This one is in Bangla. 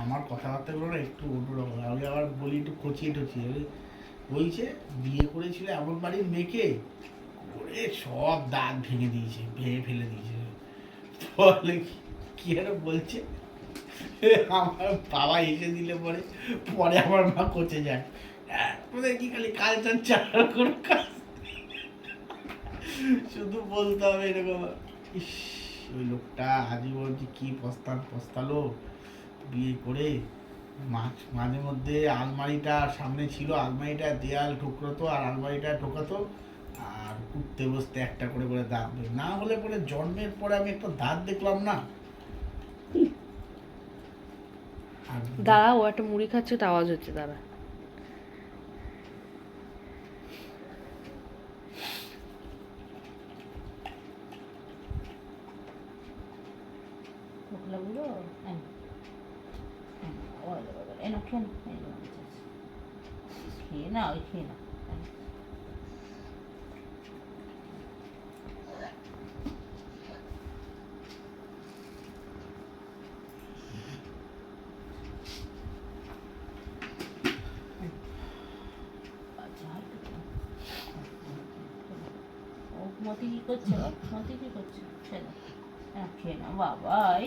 আমার কথাবার্তাগুলো না একটু অন্যরকম আমি আবার বলি একটু কচিয়ে টচিয়ে। বলছে বিয়ে করেছিল এমন বাড়ির মেয়েকে করে সব দাঁত ভেঙে দিয়েছে ভেঙে ফেলে দিয়েছে। বলে কি- আর বলছে? আমার বাবা এসে দিলে পরে পরে আমার মা কোচে যায় হ্যাঁ, আমাদের কি খালি কালচার চাল করে কাজ? শুধু বলতে হবে এরকম। ইস ওই লোকটা আজীবন যে কি পস্তান পস্তালো বিয়ে করে মাঝ মাঝে মধ্যে আলমারিটা সামনে ছিল আলমারিটা দেয়াল ঠুকরতো আর আলমারিটা ঠোকাতো আর উঠতে বসতে একটা করে করে দাঁত না হলে পরে জন্মের পরে আমি একটা দাঁত দেখলাম না। দাঁড়া ও একটা মুড়ি খাচ্ছে তো আওয়াজ হচ্ছে দাঁড়া। শুক্লাগুলো এনো খেয়ে না নাও, খেয়ে না ওই খেয়ে না মতি কি করছে মতি কি করছে হ্যাঁ খেয়ে না বাবাই